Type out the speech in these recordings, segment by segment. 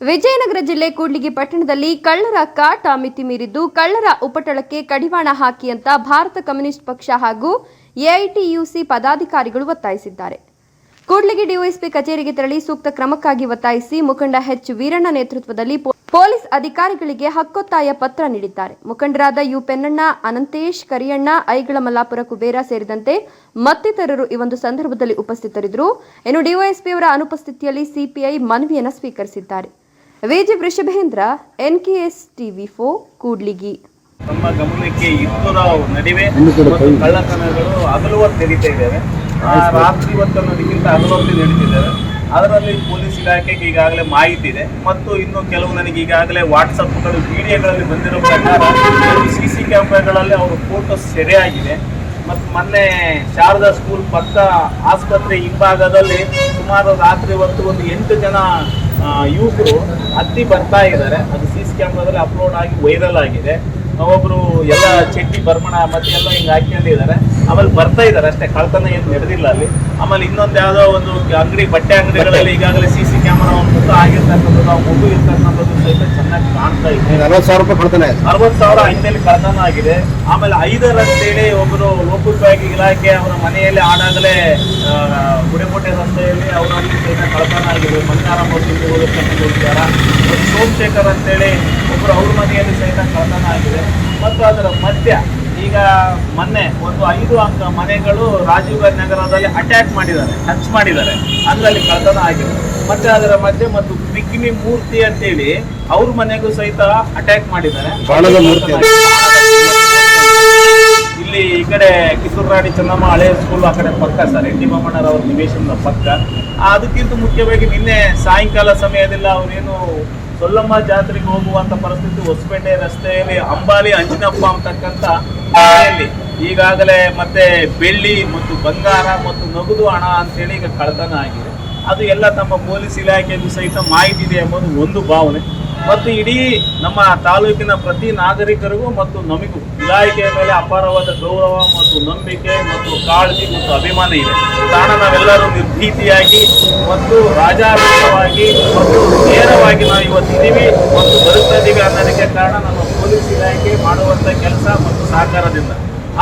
ವಿಜಯನಗರ ಜಿಲ್ಲೆ ಕೂಡ್ಲಿಗಿ ಪಟ್ಟಣದಲ್ಲಿ ಕಳ್ಳರ ಕಾಟ ಮಿತಿ ಮೀರಿದ್ದು ಕಳ್ಳರ ಉಪಟಳಕ್ಕೆ ಕಡಿವಾಣ ಹಾಕಿ ಅಂತ ಭಾರತ ಕಮ್ಯುನಿಸ್ಟ್ ಪಕ್ಷ ಹಾಗೂ ಎಐಟಿಯುಸಿ ಪದಾಧಿಕಾರಿಗಳು ಒತ್ತಾಯಿಸಿದ್ದಾರೆ. ಕೂಡ್ಲಿಗಿ ಡಿವೈಎಸ್ಪಿ ಕಚೇರಿಗೆ ತೆರಳಿ ಸೂಕ್ತ ಕ್ರಮಕ್ಕಾಗಿ ಒತ್ತಾಯಿಸಿ ಮುಖಂಡ ಎಚ್ ವೀರಣ್ಣ ನೇತೃತ್ವದಲ್ಲಿ ಪೊಲೀಸ್ ಅಧಿಕಾರಿಗಳಿಗೆ ಹಕ್ಕೊತ್ತಾಯ ಪತ್ರ ನೀಡಿದ್ದಾರೆ. ಮುಖಂಡರಾದ ಯು ಪೆನ್ನಣ್ಣ, ಅನಂತೇಶ್, ಕರಿಯಣ್ಣ, ಐಗಳ ಮಲ್ಲಾಪುರ ಕುಬೇರ ಸೇರಿದಂತೆ ಮತ್ತಿತರರು ಈ ಒಂದು ಸಂದರ್ಭದಲ್ಲಿ ಉಪಸ್ಥಿತರಿದ್ದರು. ಇನ್ನು ಡಿವೈಎಸ್ಪಿಯವರ ಅನುಪಸ್ಥಿತಿಯಲ್ಲಿ ಸಿಪಿಐ ಮನವಿಯನ್ನು ಸ್ವೀಕರಿಸಿದ್ದಾರೆ. V G Vrishabhendra N K S TV ಫೋ ಕೂಡ್ಲಿಗಿ. ನಮ್ಮ ಗಮನಕ್ಕೆ ಇಬ್ಬರ ನಡುವೆ ಮತ್ತು ಕಳ್ಳತನಗಳು ಹಗಲು ಹೊತ್ತು ನಡೀತಾ ಇದ್ದಾವೆ. ಆ, ರಾತ್ರಿ ಹೊತ್ತು ಅನ್ನೋದಕ್ಕಿಂತ ಹಗಲು ಹೊತ್ತು ನಡೀತಿದ್ದಾವೆ. ಅದರಲ್ಲಿ ಪೊಲೀಸ್ ಇಲಾಖೆಗೆ ಈಗಾಗಲೇ ಮಾಹಿತಿ ಇದೆ. ಮತ್ತು ಇನ್ನು ಕೆಲವು ನನಗೆ ಈಗಾಗಲೇ ವಾಟ್ಸಪ್ಗಳು ವಿಡಿಯೋಗಳಲ್ಲಿ ಬಂದಿರೋ ಪ್ರಕಾರ ಸಿ ಸಿ ಕ್ಯಾಮ್ರಾಗಳಲ್ಲಿ ಅವರ ಫೋಟೋಸ್ ಸೆರೆಯಾಗಿದೆ. ಮತ್ತು ಮೊನ್ನೆ ಶಾರದಾ ಸ್ಕೂಲ್ ಪಕ್ಕ ಆಸ್ಪತ್ರೆ ಹಿಂಭಾಗದಲ್ಲಿ ಸುಮಾರು ರಾತ್ರಿ ಹೊತ್ತು ಒಂದು ಎಂಟು ಜನ ಯುವಕರು ಹತ್ತಿ ಬರ್ತಾ ಇದ್ದಾರೆ. ಅದು ಸಿ ಸಿ ಕ್ಯಾಮ್ರಾದಲ್ಲಿ ಅಪ್ಲೋಡ್ ಆಗಿ ವೈರಲ್ ಆಗಿದೆ. ಒಬ್ಬರು ಎಲ್ಲ ಚಟ್ಟಿ ಬರ್ಮಣ ಮತ್ತೆ ಎಲ್ಲ ಹಿಂಗೆ ಹಾಕ್ಕೊಂಡಿದ್ದಾರೆ. ಆಮೇಲೆ ಬರ್ತಾ ಇದ್ದಾರೆ ಅಷ್ಟೇ ಕಳ್ತನ ಏನು ನಡೆದಿಲ್ಲ ಅಲ್ಲಿ. ಆಮೇಲೆ ಇನ್ನೊಂದು ಯಾವುದೋ ಒಂದು ಅಂಗಡಿ ಬಟ್ಟೆ ಅಂಗಡಿಗಳಲ್ಲಿ ಈಗಾಗಲೇ ಸಿ ಸಿ ಕ್ಯಾಮ್ರಾ ಒಂದು ಆಗಿರ್ತಕ್ಕಂಥದ್ದು ಆ ಮಗು ಇರ್ತಕ್ಕಂಥದ್ದು ಸಹಿತ ಚೆನ್ನಾಗಿ ಕಾಣ್ತಾ ಇದೆ. ನಲವತ್ತು ಸಾವಿರ ರೂಪಾಯಿ ಕೊಡ್ತಾನೆ. ಅರವತ್ತು ಸಾವಿರ ಹಿಂದೆಲ್ಲಿ ಕಳ್ತನ ಆಗಿದೆ. ಆಮೇಲೆ ಐದರ ಅಂತೇಳಿ ಒಬ್ಬರು ಲೋಕೋಪಯೋಗಿ ಇಲಾಖೆ ಅವರ ಮನೆಯಲ್ಲಿ ಆಡಾಗಲೇ ಗುಡಿಮುಟ್ಟೆ ರಸ್ತೆಯಲ್ಲಿ ಅವರಲ್ಲಿ ಸಹಿತ ಕಳ್ತನ ಆಗಿದೆ. ಮಂಗಾರ ಮೂರ್ತಿ ಹೋಗಿರ್ತಕ್ಕಂಥ ವಿಚಾರ. ಸೋಮಶೇಖರ್ ಅಂತೇಳಿ ಒಬ್ಬರು ಅವ್ರ ಮನೆಯಲ್ಲಿ ಸಹಿತ ಕಳ್ತನ ಆಗಿದೆ. ಮತ್ತು ಅದರ ಮಧ್ಯ ಈಗ ಮೊನ್ನೆ ಒಂದು ಐದು ಅಂಕ ಮನೆಗಳು ರಾಜೀವ್ ಗಾಂಧಿ ನಗರದಲ್ಲಿ ಅಟ್ಯಾಕ್ ಮಾಡಿದ್ದಾರೆ ಟಚ್ ಮಾಡಿದ್ದಾರೆ. ಅದರಲ್ಲಿ ಕಳ್ತನ ಆಗಿದೆ. ಮತ್ತೆ ಅದರ ಮಧ್ಯೆ ಮತ್ತು ಬಿಕ್ಕಿನಿ ಮೂರ್ತಿ ಅಂತೇಳಿ ಅವ್ರ ಮನೆಗೂ ಸಹಿತ ಅಟ್ಯಾಕ್ ಮಾಡಿದ್ದಾರೆ. ಇಲ್ಲಿ ಈ ಕಡೆ ಕಿಶೋರ್ ರಾಣಿ ಚೆನ್ನಮ್ಮ ಹಳೆ ಸ್ಕೂಲ್ ಆ ಕಡೆ ಪಕ್ಕ ಸರ್ ಎನ್ ನಿವೇಶನದ ಪಕ್ಕ. ಅದಕ್ಕಿಂತ ಮುಖ್ಯವಾಗಿ ನಿನ್ನೆ ಸಾಯಂಕಾಲ ಸಮಯದಲ್ಲಿ ಅವರೇನು ಸೊಲ್ಲಮ್ಮ ಜಾತ್ರೆಗೆ ಹೋಗುವಂತ ಪರಿಸ್ಥಿತಿ ಹೊಸಪೇಟೆ ರಸ್ತೆಯಲ್ಲಿ, ಅಂಬಾಲಿ, ಅಂಜಿನಪ್ಪ ಅಂತಕ್ಕಂಥ ಮನೆಯಲ್ಲಿ. ಈಗಾಗಲೇ ಮತ್ತೆ ಬೆಳ್ಳಿ ಮತ್ತು ಬಂಗಾರ ಮತ್ತು ನಗದು ಹಣ ಅಂತೇಳಿ ಈಗ ಕಳ್ಳತನ ಆಗಿದೆ. ಅದು ಎಲ್ಲ ತಮ್ಮ ಪೊಲೀಸ್ ಇಲಾಖೆಗೂ ಸಹಿತ ಮಾಹಿತಿ ಇದೆ ಎಂಬುದು ಒಂದು ಭಾವನೆ. ಮತ್ತು ಇಡೀ ನಮ್ಮ ತಾಲೂಕಿನ ಪ್ರತಿ ನಾಗರಿಕರಿಗೂ ಮತ್ತು ನಮಗೂ ಇಲಾಖೆಯ ಮೇಲೆ ಅಪಾರವಾದ ಗೌರವ ಮತ್ತು ನಂಬಿಕೆ ಮತ್ತು ಕಾಳಜಿ ಮತ್ತು ಅಭಿಮಾನ ಇದೆ. ಕಾರಣ ನಾವೆಲ್ಲರೂ ನಿರ್ಭೀತಿಯಾಗಿ ಮತ್ತು ರಾಜಾರೋಗ್ಯವಾಗಿ ಮತ್ತು ನೇರವಾಗಿ ನಾವು ಇವತ್ತಿದ್ದೀವಿ ಮತ್ತು ಬರುತ್ತಾ ಇದ್ದೀವಿ ಅನ್ನೋದಕ್ಕೆ ಕಾರಣ ನಮ್ಮ ಪೊಲೀಸ್ ಇಲಾಖೆ ಮಾಡುವಂಥ ಕೆಲಸ ಮತ್ತು ಸಹಕಾರದಿಂದ.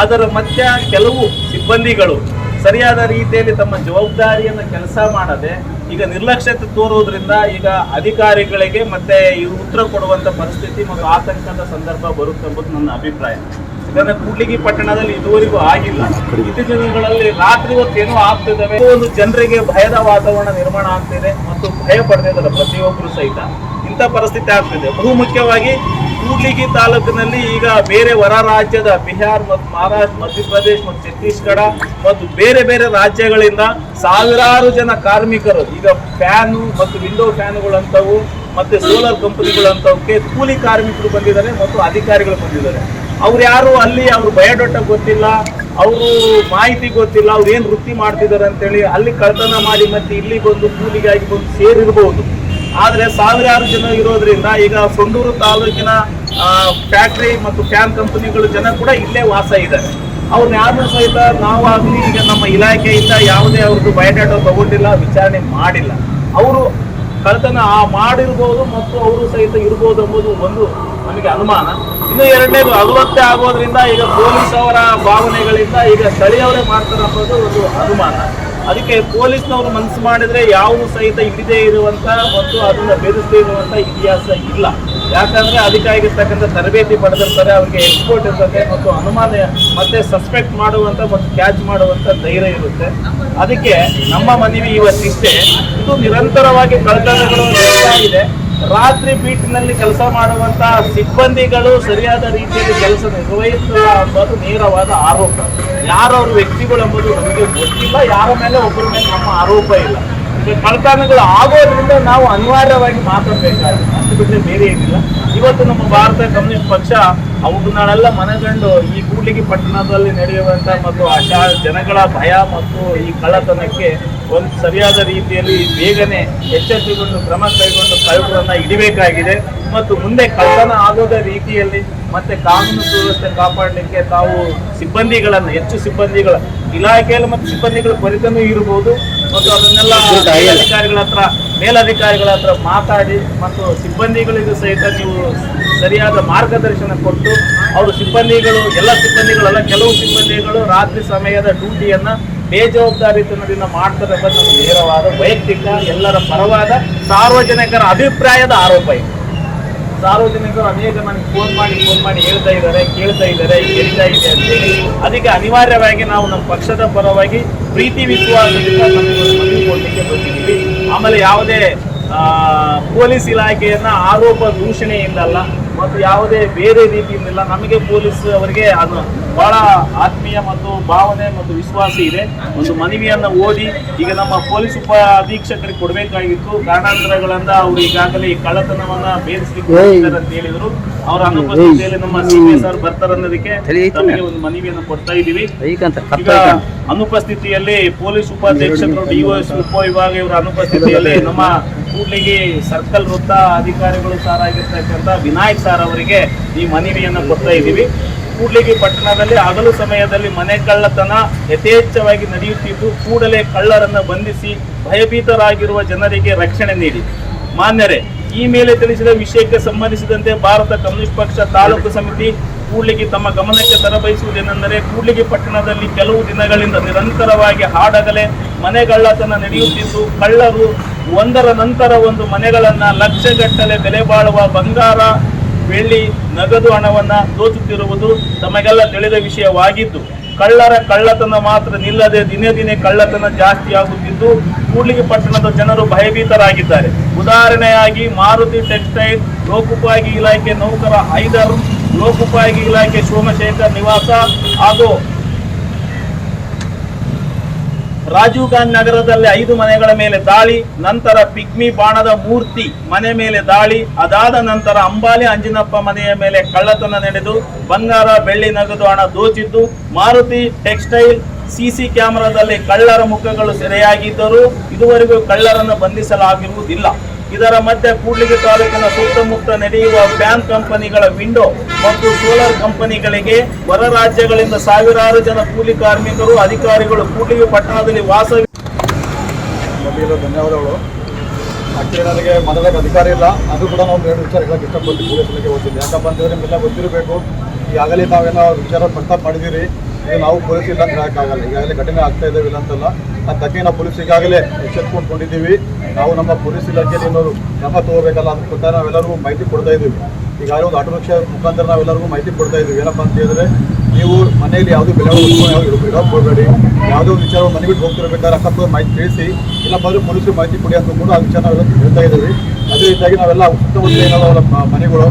ಅದರ ಮಧ್ಯ ಕೆಲವು ಸಿಬ್ಬಂದಿಗಳು ಸರಿಯಾದ ರೀತಿಯಲ್ಲಿ ತಮ್ಮ ಜವಾಬ್ದಾರಿಯನ್ನು ಕೆಲಸ ಮಾಡದೆ ಈಗ ನಿರ್ಲಕ್ಷ್ಯತೆ ತೋರುವುದರಿಂದ ಈಗ ಅಧಿಕಾರಿಗಳಿಗೆ ಮತ್ತೆ ಈ ಉತ್ತರ ಕೊಡುವಂತ ಪರಿಸ್ಥಿತಿ ಮತ್ತು ಆತಂಕದ ಸಂದರ್ಭ ಬರುತ್ತೆ ಎಂಬುದು ನನ್ನ ಅಭಿಪ್ರಾಯ. ಇದನ್ನ ಕೂಡ್ಲಿಗಿ ಪಟ್ಟಣದಲ್ಲಿ ಇದುವರೆಗೂ ಆಗಿಲ್ಲ. ಇತ್ತೀಚಿನ ದಿನಗಳಲ್ಲಿ ರಾತ್ರಿ ಹೊತ್ತು ಏನೋ ಆಗ್ತಿದ್ದಾವೆ. ಒಂದು ಜನರಿಗೆ ಭಯದ ವಾತಾವರಣ ನಿರ್ಮಾಣ ಆಗ್ತಿದೆ ಮತ್ತು ಭಯ ಪಡ್ತಿದ್ದಾರೆ ಪ್ರತಿಯೊಬ್ಬರು ಸಹಿತ. ಇಂಥ ಪರಿಸ್ಥಿತಿ ಆಗ್ತಿದೆ. ಬಹು ಮುಖ್ಯವಾಗಿ ಕೂಡ್ಲಿಗಿ ತಾಲೂಕಿನಲ್ಲಿ ಈಗ ಬೇರೆ ಹೊರ ರಾಜ್ಯದ ಬಿಹಾರ್ ಮತ್ತು ಮಹಾರಾಷ್ಟ್ರ ಮಧ್ಯಪ್ರದೇಶ ಮತ್ತು ಛತ್ತೀಸ್ಗಢ ಮತ್ತು ಬೇರೆ ಬೇರೆ ರಾಜ್ಯಗಳಿಂದ ಸಾವಿರಾರು ಜನ ಕಾರ್ಮಿಕರು, ಈಗ ಫ್ಯಾನು ಮತ್ತು ವಿಂಡೋ ಫ್ಯಾನುಗಳಂತವು ಮತ್ತೆ ಸೋಲಾರ್ ಕಂಪನಿಗಳಂತವಕ್ಕೆ ಕೂಲಿ ಕಾರ್ಮಿಕರು ಬಂದಿದ್ದಾರೆ ಮತ್ತು ಅಧಿಕಾರಿಗಳು ಬಂದಿದ್ದಾರೆ. ಅವ್ರು ಯಾರು ಅಲ್ಲಿ, ಅವ್ರ ಬಯೋಡಾಟ ಗೊತ್ತಿಲ್ಲ, ಅವರು ಮಾಹಿತಿ ಗೊತ್ತಿಲ್ಲ, ಅವ್ರು ಏನು ವೃತ್ತಿ ಮಾಡ್ತಿದ್ದಾರೆ ಅಂತೇಳಿ ಅಲ್ಲಿ ಕಳ್ತನ ಮಾಡಿ ಮತ್ತೆ ಇಲ್ಲಿ ಬಂದು ಕೂಲಿಗಾಗಿ ಬಂದು ಸೇರಿರ್ಬೋದು. ಆದ್ರೆ ಸಾವಿರಾರು ಜನ ಇರೋದ್ರಿಂದ ಈಗ ಸೊಂಡೂರು ತಾಲೂಕಿನ ಫ್ಯಾಕ್ಟ್ರಿ ಮತ್ತು ಫ್ಯಾನ್ ಕಂಪನಿಗಳು ಜನ ಕೂಡ ಇಲ್ಲೇ ವಾಸ ಇದ್ದಾರೆ. ಅವ್ರನ್ನ ಯಾರನ್ನೂ ಸಹಿತ ನಾವಾಗಲಿ ಈಗ ನಮ್ಮ ಇಲಾಖೆಯಿಂದ ಯಾವುದೇ ಅವ್ರದ್ದು ಬಯೋಡಾಟಾ ತಗೊಂಡಿಲ್ಲ, ವಿಚಾರಣೆ ಮಾಡಿಲ್ಲ. ಅವರು ಕಳ್ತನ ಆ ಮಾಡಿರ್ಬೋದು ಮತ್ತು ಅವರು ಸಹಿತ ಇರ್ಬೋದು ಎಂಬುದು ಒಂದು ನಮಗೆ ಅನುಮಾನ. ಇನ್ನು ಎರಡನೇದು ಅಗವತ್ತೆ ಆಗೋದ್ರಿಂದ ಈಗ ಪೊಲೀಸ್ ಅವರ ಭಾವನೆಗಳಿಂದ ಈಗ ಸ್ಥಳೀಯವರೇ ಮಾಡ್ತಾರೆ ಅನ್ನೋದು ಒಂದು ಅನುಮಾನ. ಅದಕ್ಕೆ ಪೊಲೀಸ್ನವರು ಮನಸ್ಸು ಮಾಡಿದ್ರೆ ಯಾವುದು ಸಹಿತ ಹಿಡಿದೇ ಇರುವಂತ ಮತ್ತು ಅದನ್ನ ಬೆರೆಸದೇ ಇರುವಂತ ಇತಿಹಾಸ ಇಲ್ಲ. ಯಾಕಂದ್ರೆ ಅದಕ್ಕಾಗಿರ್ತಕ್ಕಂಥ ತರಬೇತಿ ಪಡೆದಿರ್ತಾರೆ, ಅವ್ರಿಗೆ ಎಕ್ಸ್ಪೋರ್ಟ್ ಇರ್ತದೆ ಮತ್ತು ಅನುಮಾನ ಮತ್ತೆ ಸಸ್ಪೆಕ್ಟ್ ಮಾಡುವಂತ ಮತ್ತು ಕ್ಯಾಚ್ ಮಾಡುವಂತ ಧೈರ್ಯ ಇರುತ್ತೆ. ಅದಕ್ಕೆ ನಮ್ಮ ಮನವಿ ಇವತ್ತಿಷ್ಟೇ. ಇದು ನಿರಂತರವಾಗಿ ಕಳ್ತನಗಳು ಇದೆ. ರಾತ್ರಿ ಬೀಟ್ನಲ್ಲಿ ಕೆಲಸ ಮಾಡುವಂತ ಸಿಬ್ಬಂದಿಗಳು ಸರಿಯಾದ ರೀತಿಯಲ್ಲಿ ಕೆಲಸ ನಿರ್ವಹಿಸಿಲ್ಲ ಅನ್ನೋದು ನೇರವಾದ ಆರೋಪ. ಯಾರವ್ರ ವ್ಯಕ್ತಿಗಳು ಎಂಬುದು ನಮಗೆ ಗೊತ್ತಿಲ್ಲ, ಯಾರ ಮೇಲೆ ಒಬ್ಬರ ಮೇಲೆ ನಮ್ಮ ಆರೋಪ ಇಲ್ಲ. ಈಗ ಕಳ್ತನಗಳು ಆಗೋದ್ರಿಂದ ನಾವು ಅನಿವಾರ್ಯವಾಗಿ ಮಾತಾಡಬೇಕಾಗಿದೆ ಅಷ್ಟು ಬಿಟ್ಟರೆ ಬೇರೆ ಏನಿಲ್ಲ. ಇವತ್ತು ನಮ್ಮ ಭಾರತ ಕಮ್ಯುನಿಸ್ಟ್ ಪಕ್ಷ ಅವುಗಳನ್ನೆಲ್ಲ ಮನಗಂಡು ಈ ಕೂಡ್ಲಿಗಿ ಪಟ್ಟಣದಲ್ಲಿ ನಡೆಯುವಂತ ಮತ್ತು ಆಶಾ ಜನಗಳ ಭಯ ಮತ್ತು ಈ ಕಳ್ಳತನಕ್ಕೆ ಒಂದು ಸರಿಯಾದ ರೀತಿಯಲ್ಲಿ ಬೇಗನೆ ಎಚ್ಚೆತ್ತುಕೊಂಡು ಕ್ರಮ ಕೈಗೊಂಡು ಕಳ್ಳರನ್ನ ಇಡಬೇಕಾಗಿದೆ ಮತ್ತು ಮುಂದೆ ಕಳ್ಳತನ ಆಗೋದ ರೀತಿಯಲ್ಲಿ ಮತ್ತೆ ಕಾನೂನು ಸುವ್ಯವಸ್ಥೆ ಕಾಪಾಡಲಿಕ್ಕೆ ತಾವು ಸಿಬ್ಬಂದಿಗಳನ್ನು, ಹೆಚ್ಚು ಸಿಬ್ಬಂದಿಗಳ ಇಲಾಖೆಯಲ್ಲಿ ಮತ್ತು ಸಿಬ್ಬಂದಿಗಳ ಕೊರತೆನೂ ಇರಬಹುದು ಮತ್ತು ಅದನ್ನೆಲ್ಲ ಅಧಿಕಾರಿಗಳ ಹತ್ರ ಮೇಲಧಿಕಾರಿಗಳ ಹತ್ರ ಮಾತಾಡಿ ಮತ್ತು ಸಿಬ್ಬಂದಿಗಳಿಗೂ ಸಹಿತ ನೀವು ಸರಿಯಾದ ಮಾರ್ಗದರ್ಶನ ಕೊಟ್ಟು ಅವರು ಸಿಬ್ಬಂದಿಗಳು ಎಲ್ಲ ಸಿಬ್ಬಂದಿಗಳಲ್ಲ ಕೆಲವು ಸಿಬ್ಬಂದಿಗಳು ರಾತ್ರಿ ಸಮಯದ ಡ್ಯೂಟಿಯನ್ನ ಬೇಜವಾಬ್ದಾರಿತನದಿಂದ ಮಾಡ್ತಾರೆ ನಮ್ಮ ನೇರವಾದ ವೈಯಕ್ತಿಕ ಎಲ್ಲರ ಪರವಾದ ಸಾರ್ವಜನಿಕರ ಅಭಿಪ್ರಾಯದ ಆರೋಪ ಇದೆ. ಸಾರ್ವಜನಿಕರು ಅನೇಕ ನನಗೆ ಫೋನ್ ಮಾಡಿ ಫೋನ್ ಮಾಡಿ ಹೇಳ್ತಾ ಇದ್ದಾರೆ, ಕೇಳ್ತಾ ಇದ್ದಾರೆ, ಕೇಳ್ತಾ ಇದೆ ಅಂತೇಳಿ ಅದಕ್ಕೆ ಅನಿವಾರ್ಯವಾಗಿ ನಾವು ನಮ್ಮ ಪಕ್ಷದ ಪರವಾಗಿ ಪ್ರೀತಿ ವಿಶ್ವಾಸದಿಂದ ಕೊಡ್ಲಿಕ್ಕೆ ಬಂದಿದ್ದೀವಿ. ಆಮೇಲೆ ಯಾವುದೇ ಪೊಲೀಸ್ ಇಲಾಖೆಯನ್ನ ಆರೋಪ ದೂಷಣೆಯಿಂದಲ್ಲ ಮತ್ತು ಯಾವುದೇ ಬೇರೆ ರೀತಿಯಿಂದಿಲ್ಲ. ನಮಗೆ ಪೊಲೀಸ್ ಅವರಿಗೆ ಅದು ಬಹಳ ಆತ್ಮೀಯ ಮತ್ತು ಭಾವನೆ ಮತ್ತು ವಿಶ್ವಾಸ ಇದೆ. ಒಂದು ಮನವಿಯನ್ನು ಓದಿ ಈಗ ನಮ್ಮ ಪೊಲೀಸ್ ಉಪ ಅಧೀಕ್ಷಕರಿಗೆ ಕೊಡಬೇಕಾಗಿತ್ತು. ಕಾರಣಾಂತರಗಳಿಂದ ಅವರು ಈಗಾಗಲೇ ಈ ಕಳ್ಳತನವನ್ನ ಬೇರಿಸಲಿಕ್ಕೆ ಅಂತ ಹೇಳಿದ್ರು. ಅವರ ಅನುಪಸ್ಥಿತಿಯಲ್ಲಿ ನಮ್ಮ ಸಿ ಸರ್ ಬರ್ತಾರೆ ಅನ್ನೋದಕ್ಕೆ ತಮಗೆ ಒಂದು ಮನವಿಯನ್ನು ಕೊಡ್ತಾ ಇದ್ದೀವಿ. ಈಗ ಅನುಪಸ್ಥಿತಿಯಲ್ಲಿ ಪೊಲೀಸ್ ಉಪಾಧೀಕ್ಷಕರು ಡಿಒಎಸ್ ಉಪವಿಭಾಗ ಇವರ ಅನುಪಸ್ಥಿತಿಯಲ್ಲಿ ನಮ್ಮ ಕೂಡ್ಲಿಗಿ ಸರ್ಕಲ್ ವೃತ್ತ ಅಧಿಕಾರಿಗಳು ಸಾರ್ ಆಗಿರ್ತಕ್ಕಂಥ ವಿನಾಯಕ್ ಸಾರ್ ಅವರಿಗೆ ಈ ಮನವಿಯನ್ನು ಕೊಡ್ತಾ ಇದ್ದೀವಿ. ಕೂಡ್ಲಿಗಿ ಪಟ್ಟಣದಲ್ಲಿ ಹಗಲು ಸಮಯದಲ್ಲಿ ಮನೆ ಕಳ್ಳತನ ಯಥೇಚ್ಛವಾಗಿ ನಡೆಯುತ್ತಿದ್ದು ಕೂಡಲೇ ಕಳ್ಳರನ್ನು ಬಂಧಿಸಿ ಭಯಭೀತರಾಗಿರುವ ಜನರಿಗೆ ರಕ್ಷಣೆ ನೀಡಿ. ಮಾನ್ಯರೇ ಈ ಮೇಲೆ ತಿಳಿಸಿದ ವಿಷಯಕ್ಕೆ ಸಂಬಂಧಿಸಿದಂತೆ ಭಾರತ ಕಮ್ಯುನಿಸ್ಟ್ ಪಕ್ಷ ತಾಲೂಕು ಸಮಿತಿ ಕೂಡ್ಲಿಗೆ ತಮ್ಮ ಗಮನಕ್ಕೆ ತರಬಯಸುವುದೇನೆಂದರೆ ಕೂಡ್ಲಿಗೆ ಪಟ್ಟಣದಲ್ಲಿ ಕೆಲವು ದಿನಗಳಿಂದ ನಿರಂತರವಾಗಿ ಹಾಡಗಲೆ, ಮನೆಗಳ್ಳತನ ನಡೆಯುತ್ತಿದ್ದು, ಕಳ್ಳರು ಒಂದರ ನಂತರ ಒಂದು ಮನೆಗಳನ್ನ ಲಕ್ಷಗಟ್ಟಲೆ ಬೆಲೆ ಬಾಳುವ ಬಂಗಾರ ಬೆಳ್ಳಿ ನಗದು ಹಣವನ್ನ ದೋಚುತ್ತಿರುವುದು ತಮಗೆಲ್ಲ ತಿಳಿದ ವಿಷಯವಾಗಿದ್ದು, ಕಳ್ಳರ ಕಳ್ಳತನ ಮಾತ್ರ ನಿಲ್ಲದೆ ದಿನೇ ದಿನೇ ಕಳ್ಳತನ ಜಾಸ್ತಿ ಆಗುತ್ತಿದ್ದು ಕೂಡ್ಲಿಗಿ ಪಟ್ಟಣದ ಜನರು ಭಯಭೀತರಾಗಿದ್ದಾರೆ. ಉದಾಹರಣೆಯಾಗಿ ಮಾರುತಿ ಟೆಕ್ಸ್ಟೈಲ್, ಲೋಕೋಪಯೋಗಿ ಇಲಾಖೆ ನೌಕರ ಐದರ್ ಲೋಕೋಪಯೋಗಿ ಇಲಾಖೆ ಸೋಮಶೇಖರ್ ನಿವಾಸ ಹಾಗೂ ರಾಜೀವ್ ಗಾಂಧಿ ನಗರದಲ್ಲಿ ಐದು ಮನೆಗಳ ಮೇಲೆ ದಾಳಿ, ನಂತರ ಪಿಗ್ಮಿ ಬಾಣದ ಮೂರ್ತಿ ಮನೆ ಮೇಲೆ ದಾಳಿ, ಅದಾದ ನಂತರ ಅಂಬಾಲಿ ಅಂಜಿನಪ್ಪ ಮನೆಯ ಮೇಲೆ ಕಳ್ಳತನ ನಡೆದು ಬಂಗಾರ ಬೆಳ್ಳಿ ನಗದು ಹಣ ದೋಚಿದ್ದು, ಮಾರುತಿ ಟೆಕ್ಸ್ಟೈಲ್ ಸಿಸಿ ಕ್ಯಾಮೆರಾದಲ್ಲಿ ಕಳ್ಳರ ಮುಖಗಳು ಸೆರೆಯಾಗಿದ್ದರೂ ಇದುವರೆಗೂ ಕಳ್ಳರನ್ನು ಬಂಧಿಸಲಾಗಿರುವುದಿಲ್ಲ. ಇದರ ಮಧ್ಯೆ ಕೂಡ್ಲಿಗಿ ತಾಲೂಕಿನ ಸುತ್ತಮುತ್ತ ನಡೆಯುವ ಫ್ಯಾನ್ ಕಂಪನಿಗಳ ವಿಂಡೋ ಮತ್ತು ಸೋಲಾರ್ ಕಂಪನಿಗಳಿಗೆ ಹೊರ ರಾಜ್ಯಗಳಿಂದ ಸಾವಿರಾರು ಜನ ಕೂಲಿ ಕಾರ್ಮಿಕರು, ಅಧಿಕಾರಿಗಳು ಕೂಡ್ಲಿಗಿ ಪಟ್ಟಣದಲ್ಲಿ ವಾಸ ಧನ್ಯವಾದಗಳು. ನನಗೆ ಮನದಾಗ ಅಧಿಕಾರ ಇಲ್ಲ. ಅದು ಕೂಡ ನಾವು ಎರಡು ವಿಚಾರ ಹೇಳಕ್ಕೆ ಇಷ್ಟಪಟ್ಟು ಪೊಲೀಸ್ ಇಲಾಖೆ ಓದ್ತೀನಿ ಯಾಕಪ್ಪ ಅಂತಂದ್ರೆ ನಿಮ್ಗೆಲ್ಲ ಗೊತ್ತಿರಬೇಕು. ಈಗಾಗಲೇ ನಾವೇನೋ ವಿಚಾರ ಪ್ರಸ್ತಾಪ ಮಾಡಿದ್ದೀರಿ. ಈಗ ನಾವು ಪೊಲೀಸ್ ಇಲಾಖೆ ಅಂತ ಹೇಳೋಕ್ಕಾಗಲ್ಲ ಈಗಾಗಲೇ ಘಟನೆ ಆಗ್ತಾ ಇದ್ದಾವೆ ಇಲ್ಲ ಅಂತಲ್ಲ ಆ ಘಟನೆ ನಾವು ಪೊಲೀಸ್ ಈಗಾಗಲೇ ಎಚ್ಚೆತ್ಕೊಂಡು ಕೊಂಡಿದ್ದೀವಿ ನಾವು ನಮ್ಮ ಪೊಲೀಸ್ ಇಲಾಖೆಯಲ್ಲಿ ಏನಾದ್ರು ಕ್ರಮ ತಗೋಬೇಕಲ್ಲ ಅದ್ರ ಪ್ರಕಾರ ನಾವೆಲ್ಲರಿಗೂ ಮಾಹಿತಿ ಕೊಡ್ತಾ ಇದ್ದೀವಿ. ಈಗಾಗಲೇ ಒಂದು ಆಟೋ ರಿಕ್ಷಾ ಮುಖಾಂತರ ನಾವೆಲ್ಲರಿಗೂ ಮಾಹಿತಿ ಕೊಡ್ತಾ ಇದ್ದೀವಿ. ಏನಪ್ಪ ಅಂತ ಹೇಳಿದ್ರೆ, ನೀವು ಮನೆಯಲ್ಲಿ ಯಾವುದೇ ಬೆಳೆ ವಸ್ತುಗಳು ಯಾವ್ದು ಇಡೋಕೆ ಹೋಗಬೇಡಿ ಯಾವುದೋ ವಿಚಾರ ಮನೆ ಬಿಟ್ಟು ಹೋಗ್ತಿರ್ಬೇಕಾದ್ರೆ ಅಕ್ಕಪಕ್ಕ ಮಾಹಿತಿ ತಿಳಿಸಿ ಇಲ್ಲಪ್ಪ ಅಂದ್ರೆ ಪೊಲೀಸರು ಮಾಹಿತಿ ಕೊಡಿ ಅಂತ ಕೂಡ ಆ ವಿಚಾರ ಹೇಳ್ತಾ ಇದ್ದೀವಿ. ಅದೇ ರೀತಿಯಾಗಿ ನಾವೆಲ್ಲ ಸುತ್ತಮುತ್ತ ಏನಾದ್ರು ಅವರ ಮನೆಗಳು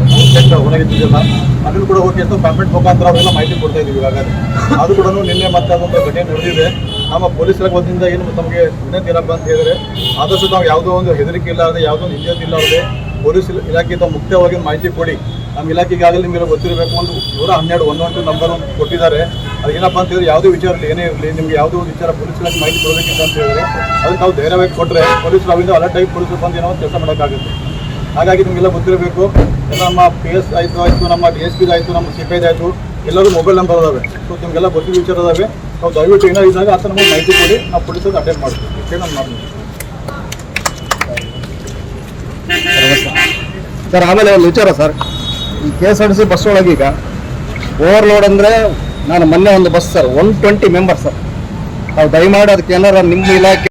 ಒಣಗಿದ್ದಿಲ್ಲ ಅದನ್ನು ಕೂಡ ಹೋಗಿ ಅಂತ ಪೇಮೆಂಟ್ ಮುಖಾಂತರ ಅವೆಲ್ಲ ಮಾಹಿತಿ ಕೊಡ್ತಾ ಇದ್ದೀವಿ ಇವಾಗ. ಅದು ಕೂಡ ನಿನ್ನೆ ಮತ್ತೆ ಅದೊಂದು ಘಟನೆ ನಡೆದಿದೆ. ನಮ್ಮ ಪೊಲೀಸರ ವತಿಯಿಂದ ಏನು ತಮಗೆ ವಿನಂತಿ ಏನಪ್ಪ ಅಂತ ಹೇಳಿದ್ರೆ, ಆದಷ್ಟು ನಾವು ಯಾವುದೋ ಒಂದು ಹೆದರಿಕೆ ಇಲ್ಲಾರದೆ, ಯಾವುದೋ ಒಂದು ಇಲ್ಲದೆ ಪೊಲೀಸ್ ಇಲ- ಇಲಾಖೆಯಿಂದ ಮುಕ್ತವಾಗಿ ಮಾಹಿತಿ ಕೊಡಿ. ನಮ್ಮ ಇಲಾಖೆಗೆ ಈಗಾಗಲೇ ನಿಮಗೆ ಗೊತ್ತಿರಬೇಕು, ಒಂದು ನೂರ ಹನ್ನೆರಡು ಒಂದೊಂದು ನಂಬರ್ ಕೊಟ್ಟಿದ್ದಾರೆ. ಅದೇನಪ್ಪ ಅಂತ ಹೇಳಿದ್ರೆ ಯಾವುದೇ ವಿಚಾರ ಇರಲಿ, ಏನೇ ಇರಲಿ, ನಿಮ್ಗೆ ಯಾವುದೋ ಒಂದು ವಿಚಾರ ಪೊಲೀಸ್ ಇಲಾಖೆ ಮಾಹಿತಿ ಕೊಡಬೇಕಿಲ್ಲ ಅಂತ ಹೇಳಿದ್ರೆ, ಅದಕ್ಕೆ ನಾವು ಧೈರ್ಯವಾಗಿ ಕೊಟ್ಟರೆ ಪೊಲೀಸ್ ನಾವಿಂದ ಅಲರ್ಟ್ ಆಗಿ ಪೊಲೀಸರು ಬಂದು ಏನೋ ಕೆಲಸ ಮಾಡೋಕ್ಕಾಗುತ್ತೆ. ಹಾಗಾಗಿ ನಿಮಗೆಲ್ಲ ಗೊತ್ತಿರಬೇಕು ನಮ್ಮ ಪಿ ಎಸ್ ಆಯಿತು ಆಯಿತು, ನಮ್ಮ ಡಿ ಎಸ್ ಪಿದಾಯಿತು ನಮ್ಮ ಸಿ ಪಿ ಆಯಿತು ಎಲ್ಲರೂ ಮೊಬೈಲ್ ನಂಬರ್ ಅದಾವೆ ಸೊ ನಿಮಗೆಲ್ಲ ಗೊತ್ತಿದ್ದ ವಿಚಾರ ಅದಾವೆ ನಾವು ದಯವಿಟ್ಟು ಏನಾರು ಇದ್ದಾಗ ಆ ಥರ ನಮಗೆ ಮಾಹಿತಿ ಕೊಡಿ. ನಾವು ಪೊಲೀಸರಿಗೆ ಅಟೆಂಡ್ ಮಾಡ್ತೀವಿ. ಓಕೆ ನಮ್ಮ ಮಾಡ್ತೀನಿ. ಸರ್, ಆಮೇಲೆ ಒಂದು ವಿಚಾರ ಸರ್. ಈ K S R T C bus ಒಳಗೆ ಈಗ ಓವರ್ಲೋಡ್ ಅಂದರೆ ನಾನು ಮೊನ್ನೆ ಒಂದು bus sir one twenty member sir. ನಾವು ದಯಮಾಡಿ ಅದಕ್ಕೆ ಏನಾರ ನಿಮ್ಮ ಇಲಾಖೆ